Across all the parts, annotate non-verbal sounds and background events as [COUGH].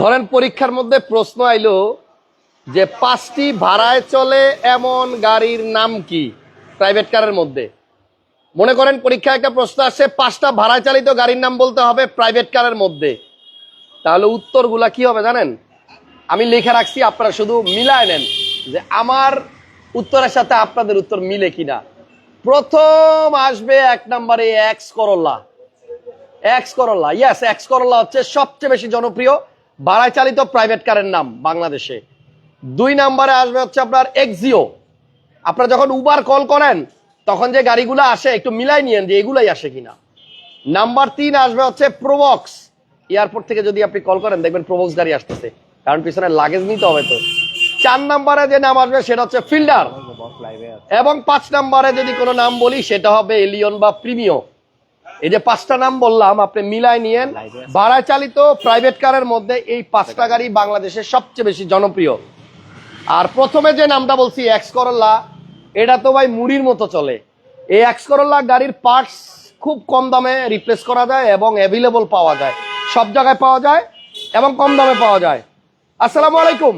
ধরেন পরীক্ষার মধ্যে প্রশ্ন আইলো যে পাঁচটি ভাড়ায় চলে এমন গাড়ির নাম কি প্রাইভেট কারের মধ্যে? মনে করেন পরীক্ষায় একটা প্রশ্ন আসে, পাঁচটা ভাড়ায় চালিত গাড়ির নাম বলতে হবে প্রাইভেট কারের মধ্যে। তাহলে উত্তরগুলা কি হবে জানেন? আমি লিখে রাখছি, আপনারা শুধু মিলায় নেন যে আমার উত্তরের সাথে আপনাদের উত্তর মিলে কিনা। প্রথম আসবে এক নম্বরে এক্স করল্লা এক্স করল্লা ইয়াস এক্স করল্লা হচ্ছে সবচেয়ে বেশি জনপ্রিয় ভাড়ায় চালিত প্রাইভেট কারের নাম বাংলাদেশে। দুই নাম্বারে আসবে হচ্ছে আপনার এক্সিও আপনারা যখন উবার কল করেন তখন যে গাড়িগুলো আসে একটু মিলাই নিয়েন যে এগুলাই আসে কিনা। নাম্বার তিন আসবে হচ্ছে প্রোবক্স এয়ারপোর্ট থেকে যদি আপনি কল করেন দেখবেন প্রোবক্স গাড়ি আসতেছে। কারণ পিছনে লাগেজ নিতে হবে তো। চার নাম্বারে যে নাম আসবে সেটা হচ্ছে ফিল্ডার এবং পাঁচ নাম্বারে যদি কোনো নাম বলি সেটা হবে এলিয়ন বা প্রিমিও এই যে পাঁচটা নাম বললাম আপনি মিলাই নিয়েন। ভাড়া চালিত প্রাইভেট কারের মধ্যে এই পাঁচটা গাড়ি বাংলাদেশের সবচেয়ে বেশি জনপ্রিয়। আর প্রথমে যে নামটা বলছি এক্স করল্লা এটা তো ভাই মুড়ির মতো চলে। এই এক্স করল্লা গাড়ির পার্টস খুব কম দামে রিপ্লেস করা যায় এবং অ্যাভেলেবল পাওয়া যায়। সব জায়গায় পাওয়া যায় এবং কম দামে পাওয়া যায়। আসসালামু আলাইকুম।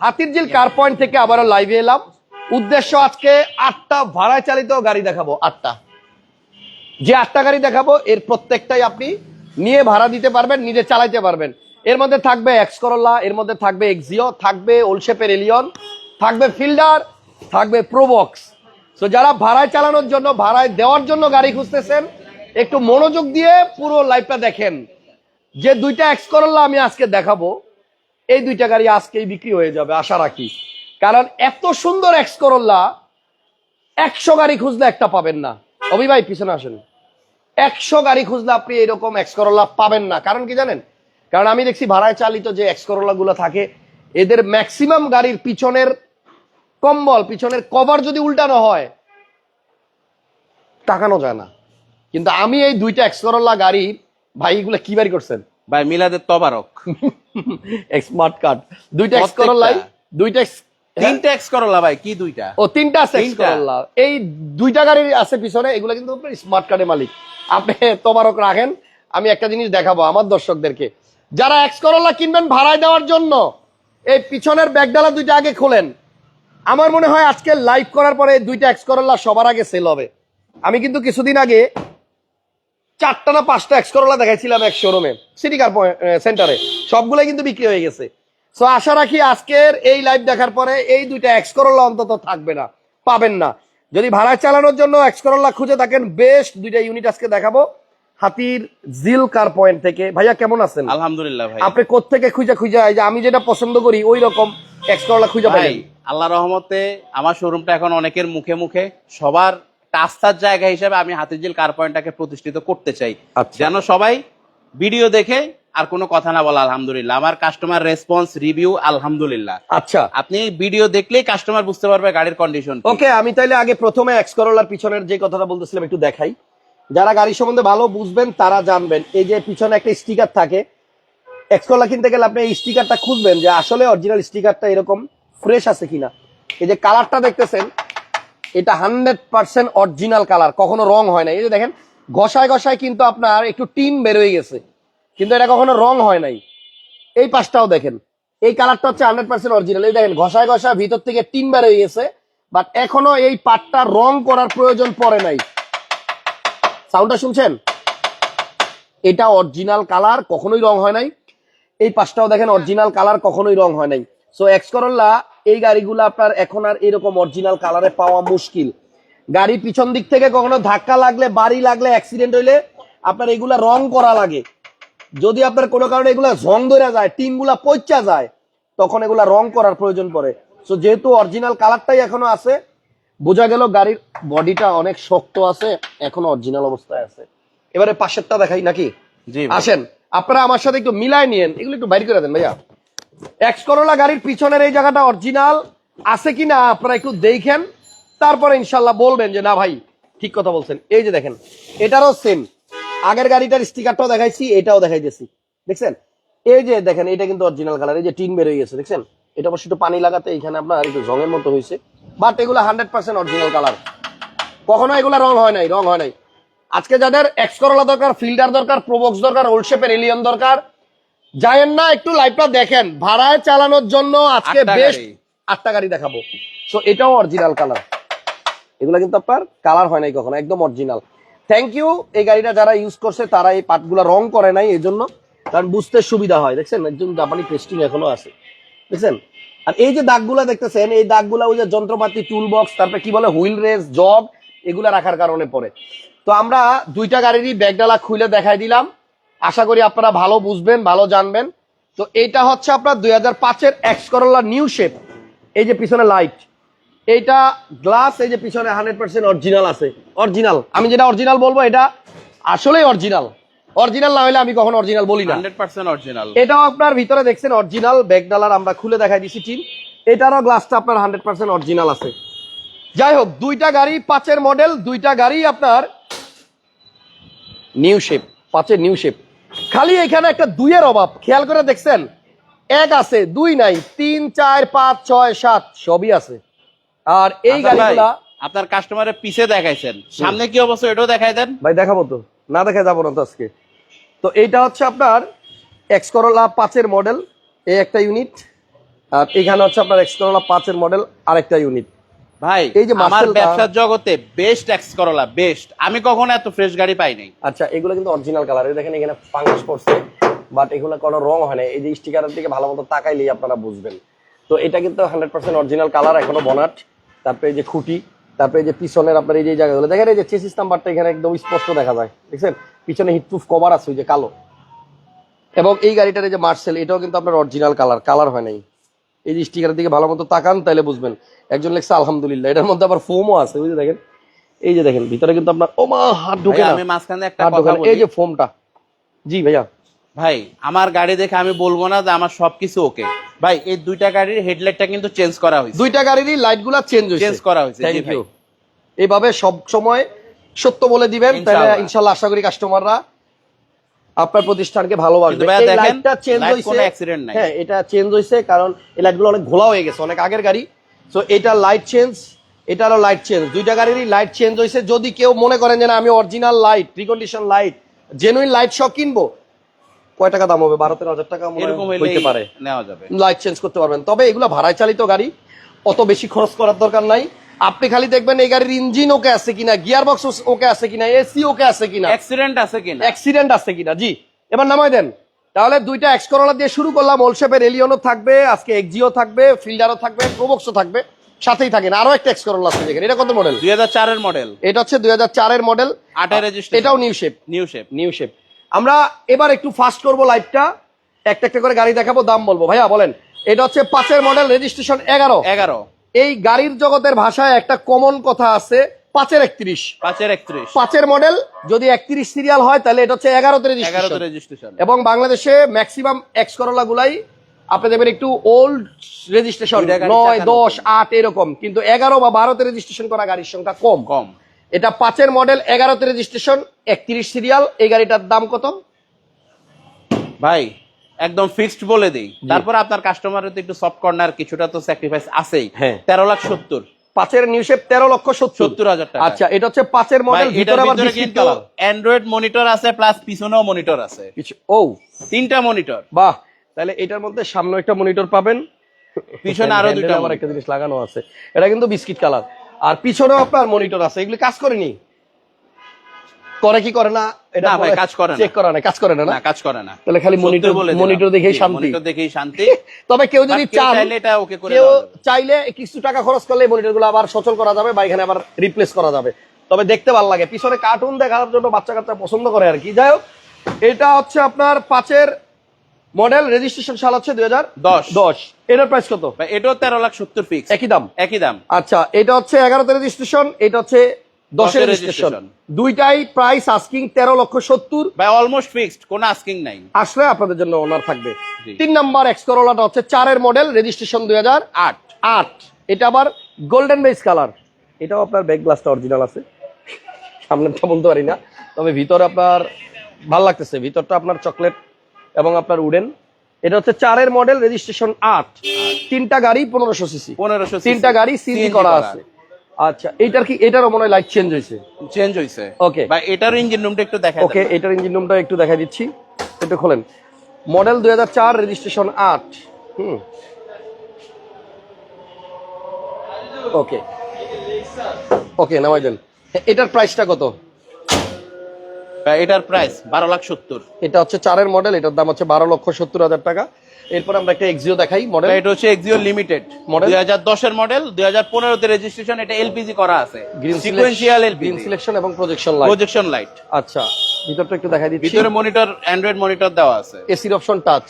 হাতির হাতিরঝিল কার পয়েন্ট থেকে আবারও লাইভে এলাম। উদ্দেশ্য আজকে আটটা ভাড়ায় চালিত গাড়ি দেখাবো আটটা। যে আটটা গাড়ি দেখাবো, এর প্রত্যেকটাই আপনি নিয়ে ভাড়া দিতে পারবেন, নিজে চালাইতে পারবেন। এর মধ্যে থাকবে এক্স করোলা এর মধ্যে থাকবে এক্সিও থাকবে ওলশেপের এলিয়ন থাকবে ফিল্ডার থাকবে প্রোবক্স তো যারা ভাড়ায় চালানোর জন্য, ভাড়ায় দেওয়ার জন্য গাড়ি খুঁজতেছেন, একটু মনোযোগ দিয়ে পুরো লাইফটা দেখেন। যে দুইটা এক্স করোলা আমি আজকে দেখাবো, এই দুইটা গাড়ি আজকেই বিক্রি হয়ে যাবে, আশা রাখি। কারণ এত সুন্দর এক্স করোলা একশো গাড়ি খুঁজলে একটা পাবেন না। অভি ভাই, পিছনে আসেন। একশো গাড়ি খুঁজলে আপনি এরকম এক্স করোলা পাবেন না। কারণ কি জানেন? কারণ আমি দেখছি ভাড়ায় চালিত যে এক্স করোলা গুলো থাকে এদের ম্যাক্সিমাম গাড়ির পিছনের কম্বল পিছনের কভার যদি উল্টানো হয় তাকানো যায় না। কিন্তু আমি এই দুইটা এক্স করোলা গাড়ি ভাই এগুলো কি বাড়ি করছেন? ভাই মিলাদের তবারক। [LAUGHS] স্মার্ট কার্ড দুইটা এক্স করোলাই দুইটা তিনটা এক্স করলা ভাই কি দুইটা? ও তিনটা আছে তিনটা। করল্লা এই দুইটা গাড়ির আছে পিছনে এগুলো কিন্তু স্মার্ট কার্ডের মালিক। আপনি তোমারক রাখেন আমি একটা জিনিস দেখাবো আমার দর্শকদেরকে। যারা এক্স করল্লা কিনবেন ভাড়ায় দেওয়ার জন্য এই পিছনের ব্যাগডালা দুইটা আগে খোলেন। আমার মনে হয় আজকে লাইভ করার পরে দুইটা এক্স করল্লা সবার আগে সেল হবে। আমি কিন্তু কিছুদিন আগে চারটা না পাঁচটা এক্স করল্লা দেখাইছিলাম এক শোরুমে সিটি কার সেন্টারে সবগুলোই কিন্তু বিক্রি হয়ে গেছে। সো আশা রাখি আজকের এই লাইভ দেখার পরে এই দুইটা এক্স করল্লা অন্তত থাকবে না পাবেন না। যদি ভাড়া চালানোর জন্য এক্স করল্লা খুঁজে থাকেন বেশ দুইটা ইউনিট আজকে দেখাবো। হাতির জিল কার পয়েন্ট থেকে। ভাইয়া কেমন আছেন? আলহামদুলিল্লাহ ভাই আপনি কোথেকে খুঁজে খুঁজে এই যে আমি যেটা পছন্দ করি ওই রকম এক্স করল্লা খুঁজে পাই আল্লাহ রহমতে আমার শোরুমটা এখন অনেকের মুখে মুখে সবার আস্থার জায়গা হিসেবে আমি হাতির জিল কার পয়েন্টটাকে প্রতিষ্ঠিত করতে চাই। আচ্ছা। যেন সবাই ভিডিও দেখে আর কোনো কথা না বলা আলহামদুলিল্লাহ। আমার কাস্টমার রেসপন্স রিভিউ আলহামদুলিল্লাহ। আচ্ছা। আপনি ভিডিও দেখলেই কাস্টমার বুঝতে পারবে গাড়ির কন্ডিশন ওকে আমি তাইলে আগে প্রথমে এক্সকরোলার পিছনের যে কথাটা বলতেছিলাম একটু দেখাই। যারা গাড়ি সম্বন্ধে ভালো বুঝবেন তারা জানবেন। এই যে পিছনে একটা স্টিকার থাকে এক্সকরোলা কিনতে গেলে আপনি এই স্টিকারটা খুঁজবেন যে আসলে অরিজিনাল স্টিকারটা এরকম ফ্রেশ আছে কিনা। এই যে কালারটা দেখতেছেন এটা হান্ড্রেড পার্সেন্ট অরিজিনাল কালার কখনো রং হয় না এই যে দেখেন ঘষায় ঘষায় কিন্তু আপনার একটু টিন বেরোয় গেছে। কিন্তু এটা কখনো রং হয় নাই। এই পাশটাও দেখেন। এই কালারটা হচ্ছে হান্ড্রেড পার্সেন্ট অরিজিনাল এই দেখেন, ঘষায় ঘষায় ভিতর থেকে টিন বের হয়ে গেছে বাট এখনও এই পাটটা রং করার প্রয়োজন পড়ে নাই। সাউন্ডটা শুনছেন? এটা অরিজিনাল কালার কখনোই রং হয় নাই। এই পাশটাও দেখেন অরিজিনাল কালার কখনোই রং হয় নাই। সো এক্স করল্লা এই গাড়িগুলো আপনার এখন আর এরকম অরিজিনাল কালারে পাওয়া মুশকিল। গাড়ি পিছন দিক থেকে কখনো ধাক্কা লাগলে, বাড়ি লাগলে অ্যাক্সিডেন্ট হইলে আপনার এগুলা রং করা লাগে। যদি আপনার কোনো কারণে এগুলা ঝং ধরে যায় টিনগুলা পচা যায় তখন এগুলা রং করার প্রয়োজন পড়ে। সো যেহেতু অরিজিনাল কালারটাই এখনও আছে বোঝা গেল গাড়ির বডিটা অনেক শক্ত আছে এখনও অরিজিনাল অবস্থায় আছে। এবারে পাশেরটা দেখাই নাকি? জি আসেন আপনারা আমার সাথে একটু মিলাই নিয়েন এগুলো একটু বাইর করে দেন ভাইয়া। এক্স করোলা গাড়ির পিছনের এই জায়গাটা অরিজিনাল আছে কিনা আপনারা একটু দেখেন তারপরে ইনশাল্লাহ বলবেন যে না ভাই ঠিক কথা বলছেন। এই যে দেখেন এটারও সেম আগের গাড়িটার স্টিকারটাও দেখাইছি এটাও দেখাইতেছি। দেখছেন? এই যে দেখেন এটা কিন্তু অরিজিনাল কালার এই যে টিন বের হয়ে গেছে দেখছেন? এটা অবশ্য একটু পানি লাগাতে এখানে আপনার একটু জঙের মতো হয়েছে। বাট এগুলো হান্ড্রেড পার্সেন্ট অরিজিনাল কালার কখনো এগুলা রং হয় নাই রং হয় নাই। আজকে যাদের এক্স করোলা দরকার ফিল্ডার দরকার প্রোবক্স দরকার ওল্ড শেপের এলিয়ন দরকার যায়েন না একটু লাইভটা দেখেন। ভাড়ায় চালানোর জন্য আজকে গাড়ি। আটটা গাড়ি দেখাবো। সো এটাও অরিজিনাল কালার এগুলো কিন্তু আপনার কালার হয় নাই কখনো একদম অরিজিনাল থ্যাংক ইউ এই গাড়িটা যারা ইউজ করছে, তারা এই পার্টগুলো রং করে নাই, এই জন্য। কারণ বুঝতে সুবিধা হয়, দেখছেন? একজন জাপানি পেস্টিং এখনও আছে। দেখছেন? আর এই যে দাগগুলা দেখতেছেন, এই দাগগুলা ওই যে যন্ত্রপাতি টুল বক্স তারপরে কি বলে হুইল রেস জগ এগুলা রাখার কারণে পড়ে। তো আমরা দুইটা গাড়িরই ব্যাগডালা খুলে দেখাই দিলাম। আশা করি আপনারা ভালো বুঝবেন, ভালো জানবেন। তো এটা হচ্ছে আপনার দুই হাজার পাঁচের এক্স করোলা নিউ শেপ এই যে পিছনে লাইট এইটা গ্লাস এই যে পিছনে হান্ড্রেড পার্সেন্ট অরিজিনাল আছে। অরিজিনাল আমি যেটা অরিজিনাল বলব এটা আসলেই অরিজিনাল অরিজিনাল না হলে আমি কখনো অরিজিনাল বলি না। হান্ড্রেড পার্সেন্ট অরিজিনাল এটাও আপনার ভিতরে দেখছেন অরিজিনাল ব্যাগডালার আমরা খুলে দেখাই দিছি টিন। এটারও গ্লাসটা আপনার হান্ড্রেড পার্সেন্ট অরিজিনাল আছে। যাই হোক দুইটা গাড়ি পাঁচের মডেল দুইটা গাড়ি আপনার নিউ শেপ পাঁচের নিউ শেপ খালি এখানে একটা দুইয়ের অভাব। খেয়াল করে দেখছেন? এক আছে দুই নাই। তিন চার পাঁচ ছয় সাত সবই আছে। আর এই আচ্ছা গাড়িগুলা আপনার কাস্টমারের পিছে দেখাইছেন। সামনে কি অবস্থা এটাও দেখাই দেন। ভাই দেখাবো তো। না দেখা যাব না তো আজকে। তো এইটা হচ্ছে আপনার এক্স করোলা পাঁচের মডেল এই একটা ইউনিট আর এখানে হচ্ছে আপনার এক্স করোলা পাঁচের মডেল আরেকটা ইউনিট ভাই এই যে আমার ব্যবসার জগতে বেস্ট এক্স করলা বেস্ট আমি কখনো এত ফ্রেশ গাড়ি পাই নাই। আচ্ছা এগুলো কিন্তু অরিজিনাল কালার দেখেন এখানে ফাঙ্গাস পড়ছে বাট এগুলো কোনো রং হয় না এই যে স্টিকারের দিকে ভালো মতো তাকাইলেই আপনারা বুঝবেন। তো এটা কিন্তু হান্ড্রেড পার্সেন্ট অরিজিনাল কালার এখনও বনাট। তারপরে যে খুঁটি তারপরে যে পিছনের আপনার এই যে জায়গাগুলো দেখেন এই যে চেসিস নাম্বারটা এখানে একদম স্পষ্ট দেখা যায় দেখছেন? পিছনে হিটপ্রুফ কভার আছে ওই যে কালো। এবং এই গাড়িটার যে মার্সেল এটাও কিন্তু আপনার অরিজিনাল কালার কালার হয় নাই। এই যে স্টিকারের দিকে ভালো মতো তাকান তাহলে বুঝবেন। একজন লেখছে আলহামদুলিল্লাহ। এটার মধ্যে আবার ফোমও আছে বুঝতে দেখেন। এই যে দেখেন ভিতরে কিন্তু আপনার ও মা হাত ঢুকে আমি মাঝখানে একটা কথা বলি এই যে ফোমটা জি ভাইয়া। ভাই আমার গাড়ি দেখে আমি বলব না যে আমার সবকিছু ওকে ভাই এই দুইটা গাড়ির হেডলাইটটা কিন্তু চেঞ্জ করা হয়েছে। দুইটা গাড়িরই লাইটগুলা চেঞ্জ হয়েছে। চেঞ্জ করা হয়েছে থ্যাংক ইউ এইভাবে সব সময় সত্য বলে দিবেন তাহলে ইনশাআল্লাহ। আশা করি কাস্টমাররা আপনার প্রতিষ্ঠানকে ভালোবাসবে এই দেখেন, লাইটটা চেঞ্জ হয়েছে। কোনো accident নাই। হ্যাঁ এটা চেঞ্জ হয়েছে কারণ এই লাইটগুলো অনেক ঘোলা হয়ে গেছে অনেক আগের গাড়ি। সো এটা লাইট চেঞ্জ এটারও লাইট চেঞ্জ দুইটা গাড়িরই লাইট চেঞ্জ হয়েছে। যদি কেউ মনে করেন যে না আমি original light recondition light genuine light সব কিনবো কয় টাকা দাম হবে? বারো তেরো হাজার টাকা এরকম হইতে পারে। নেওয়া যাবে। লাইট চেঞ্জ করতে পারবেন। তবে এগুলো ভাড়ায় চালিত গাড়ি অত বেশি খরচ করার দরকার নাই। আপনি খালি দেখবেন এই গাড়ির ইঞ্জিন ওকে আছে কিনা গিয়ার বক্স ওকে আছে কিনা এসি ওকে আছে কিনা। অ্যাক্সিডেন্ট আছে কিনা? অ্যাক্সিডেন্ট আছে কিনা জি। এবার নামাই দেন। তাহলে দুইটা এক্স করোলা দিয়ে শুরু করলাম। ওলশেপের এলিয়নও থাকবে আজকে এক্সিও থাকবে ফিল্ডারও থাকবে প্রোবক্সও থাকবে। সাথেই থাকেন। আরও একটা এক্স করোলা আছে দেখেন। এটা কত মডেল দুই হাজার চারের মডেল এটা হচ্ছে দুই হাজার চারের মডেল রেজিস্ট্রেশন এটাও new shape new shape new shape আমরা এবার একটু ফাস্ট করব লাইভটা একটা একটা করে গাড়ি দেখাবো দাম বলব। ভাইয়া বলেন এটা হচ্ছে পাঁচের মডেল রেজিস্ট্রেশন এগারো। এগারো। এই গাড়ির জগতের ভাষায় একটা কমন কথা আছে পাঁচের একত্রিশ। পাঁচের একত্রিশ। পাঁচের মডেল যদি একত্রিশ সিরিয়াল হয় তাহলে এটা হচ্ছে এগারোতে এগারোতে রেজিস্ট্রেশন রেজিস্ট্রেশন এবং বাংলাদেশে ম্যাক্সিমাম এক্স করোলা গুলাই আপনি দেখবেন একটু ওল্ড রেজিস্ট্রেশন নয় দশ আট এরকম। কিন্তু এগারো বা বারোতে রেজিস্ট্রেশন করা গাড়ির সংখ্যা কম। কম। এটা পাঁচের মডেল এগারোতে রেজিস্ট্রেশন একত্রিশ সিরিয়াল এই গাড়িটার দাম কত? ভাই একদম ফিক্সড বলে দিই। তারপর আপনার কাস্টমারের তো একটু সফট কর্নার কিছুটা তো স্যাক্রিফাইস আছেই। হ্যাঁ। তেরো লাখ সত্তর। পাঁচের নিউ শেপ তেরো লক্ষ সত্তর। হাজার টাকা। আচ্ছা এটা হচ্ছে পাঁচের মডেল ভিতরে আবার কিন্তু অ্যান্ড্রয়েড মনিটর আছে প্লাস পিছনেও মনিটর আছে। ও। তিনটা মনিটর বাহ তাহলে এটার মধ্যে সামনে একটা মনিটর পাবেন। পিছনে আরও হ্যান্ডেলে দুইটা আবার একটা জিনিস লাগানো আছে। এটা কিন্তু বিস্কিট কালার। আর পিছনেও আপনার মনিটর আছে। এগুলি কাজ করেনি করে কি করে না? না ভাই, কাজ করে না। চেক করা না কাজ করে না না? না কাজ করে না। তাহলে খালি মনিটর মনিটর দেখেই শান্তি। মনিটর দেখেই শান্তি। তবে কেউ যদি চান চাইলে এটা ওকে করে কেউ চাইলে কিছু টাকা খরচ করলে মনিটরগুলো আবার সচল করা যাবে বা এখানে আবার রিপ্লেস করা যাবে। তবে দেখতে ভালো লাগে। পিছনে কার্টুন দেখার জন্য বাচ্চা কাচ্চা পছন্দ করে আর কি। যাই হোক এটা হচ্ছে আপনার পাঁচের মডেল রেজিস্ট্রেশন সাল হচ্ছে দুই হাজার দশ। দশ। এটার প্রাইস কত? এটাও তেরো লাখ সত্তর ফিক্স একই দাম? একই দাম। আচ্ছা এটা হচ্ছে এগারোতে রেজিস্ট্রেশন এটা হচ্ছে দশের রেজিস্ট্রেশন। দুইটাই প্রাইস আস্কিং তেরো লক্ষ সত্তর। ভাই অলমোস্ট ফিক্সড কোনো আস্কিং নাই। আসলে আপনাদের জন্য ওনার থাকবে। তিন নাম্বার এক্স করোলাটা হচ্ছে চারের মডেল রেজিস্ট্রেশন দুই হাজার আট। আট। এটা আবার গোল্ডেন বেস কালার এটাও আপনার ব্যাক গ্লাসটা অরিজিনাল আছে। সামনেরটা বলতে পারি না। তবে ভিতরে আপনার ভালো লাগতেছে। ভিতরটা আপনার চকলেট এবং আপনার উডেন এটা হচ্ছে চারের মডেল রেজিস্ট্রেশন আট। তিনটা গাড়ি পনেরোশো সিসি পনেরোশো তিনটা গাড়ি সিজি করা আছে। আচ্ছা কি এটারও মনে হয় লাইট চেঞ্জ হয়েছে? চেঞ্জ হয়েছে। Okay. ভাই এটার ইঞ্জিন রুমটা একটু দেখা ওকে এটার ইঞ্জিন রুমটা একটু দেখা দিচ্ছি। একটু খোলেন। মডেল দুই রেজিস্ট্রেশন আট। হুম। ওকে ওকে নামাই দেন। এটার প্রাইসটা কত? এটার প্রাইস বারো লাখ সত্তর। এটা হচ্ছে চারের মডেল এটার দাম হচ্ছে বারো লক্ষ সত্তর হাজার টাকা। এরপর আমরা একটা এক্সিও দেখাই মডেল এটা হচ্ছে এক্সিও লিমিটেড? দুই হাজার দশের মডেল দুই হাজার পনেরোতে রেজিস্ট্রেশন এটা এলপিজি করা আছে। সিকুয়েন্সিয়াল এলপিজি সিলেকশন এবং প্রজেকশন লাইট প্রজেকশন লাইট আচ্ছা ভিতরটা একটু দেখাই দিচ্ছি। ভিতরে মনিটর অ্যান্ড্রয়েড মনিটর দেওয়া আছে। এসির অপশন টাচ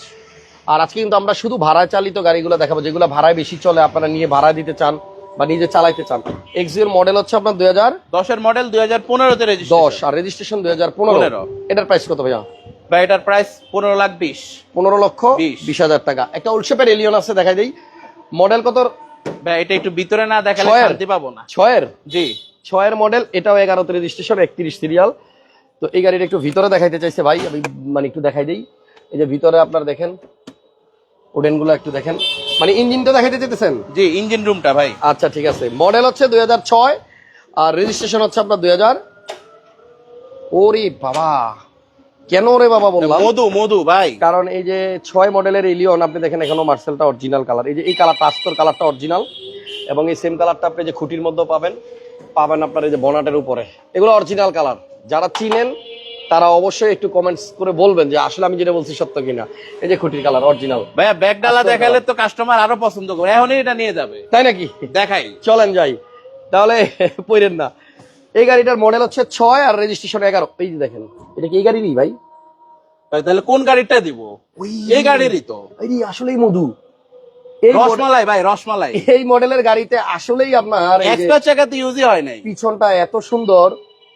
আর আজকে কিন্তু আমরা শুধু ভাড়ায় চালিত গাড়িগুলো দেখাবো যেগুলো ভাড়ায় বেশি চলে আপনারা নিয়ে ভাড়া দিতে চান। বা নিজে চালাইতে চান। এক্সিওর মডেল হচ্ছে আপনার দুই হাজার দশের মডেল দুই হাজার পনেরোতে দশ আর রেজিস্ট্রেশন দুই হাজার পনেরো। এটার প্রাইস কত ভাইয়া? বা এটার প্রাইস পনেরো লাখ বিশ। পনেরো লক্ষ বিশ। হাজার টাকা। একটা উলশেপের এলিয়ন আছে দেখাই দিই। মডেল কত? এটা একটু ভিতরে না দেখালে? শান্তি পাবো না। ছয়ের? জি। ছয়ের মডেল এটাও এগারোতে রেজিস্ট্রেশন একত্রিশ সিরিয়াল তো এই গাড়িটা একটু ভিতরে দেখাইতে চাইছে ভাই আমি মানে একটু দেখাই দিই। এই যে ভিতরে আপনার দেখেন ওডেনগুলো একটু দেখেন। মানে ইঞ্জিনটা দেখাইতে চাইতেছেন? জি ইঞ্জিন রুমটা ভাই। আচ্ছা ঠিক আছে। মডেল হচ্ছে দুই হাজার ছয় আর রেজিস্ট্রেশন হচ্ছে আপনার দুই হাজার ওরে বাবা। কেন রে বাবা বললাম? মধু মধু ভাই। কারণ এই যে ছয় মডেলের ইলিয়ন আপনি দেখেন এখনও মার্সেলটা অরিজিনাল কালার এই যে এই কালারটা আস্তর কালারটা অরিজিনাল এবং এই সেম কালারটা আপনি যে খুঁটির মধ্যে পাবেন পাবেন আপনার এই যে বনাটের উপরে। এগুলো অরিজিনাল কালার যারা চিনেন তারা অবশ্যই একটু কমেন্টস করে বলবেন যে আসলে আমি যেটা বলছি সত্য কিনা। এই যে খুঁটির কালার অরিজিনাল ভাইয়া ব্যাগ ডালা আচ্ছা, দেখালে তো কাস্টমার আরও পছন্দ করে এখনই এটা নিয়ে যাবে। তাই নাকি? দেখাই। চলেন যাই। তাহলে [LAUGHS] পইরেন না। এই গাড়িটার মডেল হচ্ছে ছয় আর রেজিস্ট্রেশন এগারো। এই যে দেখেন এটা কি এই গাড়িরই ভাই? ভাই, তাহলে কোন গাড়িটা দিব? এই গাড়িরই তো। এই আসলেই মধু। এই রসমালাই ভাই রসমালাই। এই মডেলের গাড়িতে আসলেই আপনার এক্সট্রা চাকাতে ইউজই হয় নাই। পিছনটা এত সুন্দর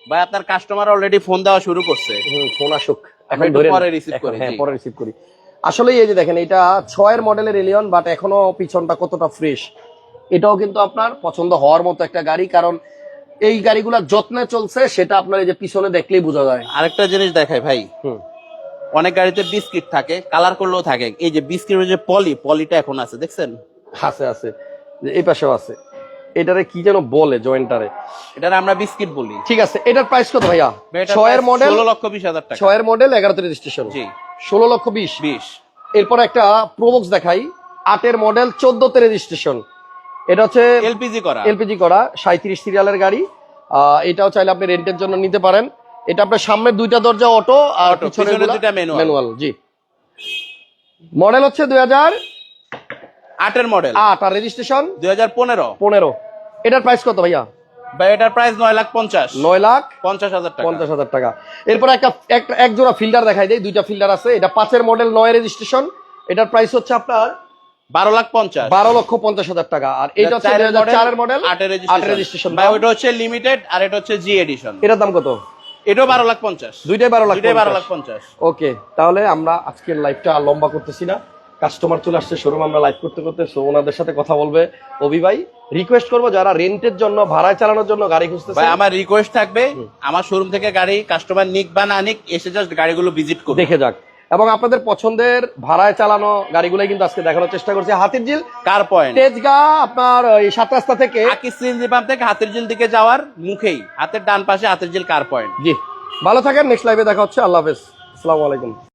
ভাই আপনার কাস্টমার অলরেডি ফোন দেওয়া শুরু করছে। ফোন আসুক। একটু ধরেন। পরে এখন- করি, হ্যাঁ পরে রিসিভ করি। আসলেই এই যে দেখেন এটা ছয়ের মডেলের এলিয়ন বাট এখনও পিছনটা কতটা ফ্রেশ এটাও কিন্তু আপনার পছন্দ হওয়ার মতো একটা গাড়ি কারণ এই গাড়িগুলা যত্নে চলছে সেটা আপনার এই যে পিছনে দেখলেই বোঝা যায়। আরেকটা জিনিস দেখাই ভাই। হুম। অনেক গাড়িতে বিস্কিট থাকে কালার করলেও থাকে। এই যে বিস্কিটের যে পলি পলিটা এখন আছে দেখছেন? আছে আছে। এই পাশেও আছে। এটারে কি যেন বলে জয়েন্টারে এটার আমরা বিস্কিট বলি। ঠিক আছে এটার প্রাইস কত ভাইয়া? ছয়ের মডেল ষোলো লক্ষ বিশ হাজার টাকা। ছয়ের মডেল এগারোতে রেজিস্ট্রেশন জি। ষোলো লক্ষ বিশ। বিশ। এরপর একটা প্রোবক্স দেখাই। আটের মডেল চোদ্দতে রেজিস্ট্রেশন এটা হচ্ছে এলপিজি করা। এলপিজি করা সাঁত্রিশ সিরিয়ালের গাড়ি। এটাও চাইলে আপনি রেন্টের জন্য নিতে পারেন। এটা আপনার সামনের দুইটা দরজা অটো আর পিছনে দুইটা। ম্যানুয়াল জি। মডেল হচ্ছে দুই হাজার আটের মডেল আট আর রেজিস্ট্রেশন দুই হাজার পনেরো। পনেরো। এটার প্রাইস কত ভাইয়া? ভাই এটার প্রাইস নয় লাখ পঞ্চাশ। নয় লাখ পঞ্চাশ হাজার টাকা। পঞ্চাশ হাজার টাকা। এরপর একটা একটা এক জোড়া ফিল্টার দেখাই দেয় দুইটা ফিল্টার আছে। এটা পাঁচের মডেল নয় রেজিস্ট্রেশন এটার প্রাইস হচ্ছে আপনার বারো লাখ পঞ্চাশ। বারো লক্ষ পঞ্চাশ হাজার টাকা। আর এটা হচ্ছে চারের মডেল আটের রেজিস্ট্রেশন রেজিস্ট্রেশন ভাই ওটা হচ্ছে লিমিটেড আর এটা হচ্ছে জি এডিশন এটার দাম কত? এটাও বারো লাখ পঞ্চাশ। দুইটাই বারো লাখ দুইটাই বারো লাখ। পঞ্চাশ। ওকে তাহলে আমরা আজকের লাইভটা লম্বা করতেছি না। কাস্টমার চলে আসছে শোরুম আমরা লাইভ করতে করতে সো ওনাদের সাথে কথা বলবে। অভি ভাই রিকোয়েস্ট করব যারা রেন্টের জন্য ভাড়ায় চালানোর জন্য গাড়ি খুঁজতে ভাই আমার রিকোয়েস্ট থাকবে আমার শোরুম থেকে গাড়ি কাস্টমার নিক বা না নিক এসে জাস্ট গাড়িগুলো ভিজিট করবে দেখে যাক। এবং আপনাদের পছন্দের ভাড়ায় চালানো গাড়িগুলো কিন্তু আজকে দেখানোর চেষ্টা করছি। হাতির ঝিল কার পয়েন্ট তেজগাঁ আপনার ওই সাত রাস্তা থেকে। সিএনজি পাম্প থেকে হাতির জিল দিকে যাওয়ার মুখেই হাতের ডান পাশে হাতির জিল কার পয়েন্ট জি। ভালো থাকেন নেক্সট লাইভে দেখা হচ্ছে। আল্লাহ হাফেজ। আসসালামু আলাইকুম।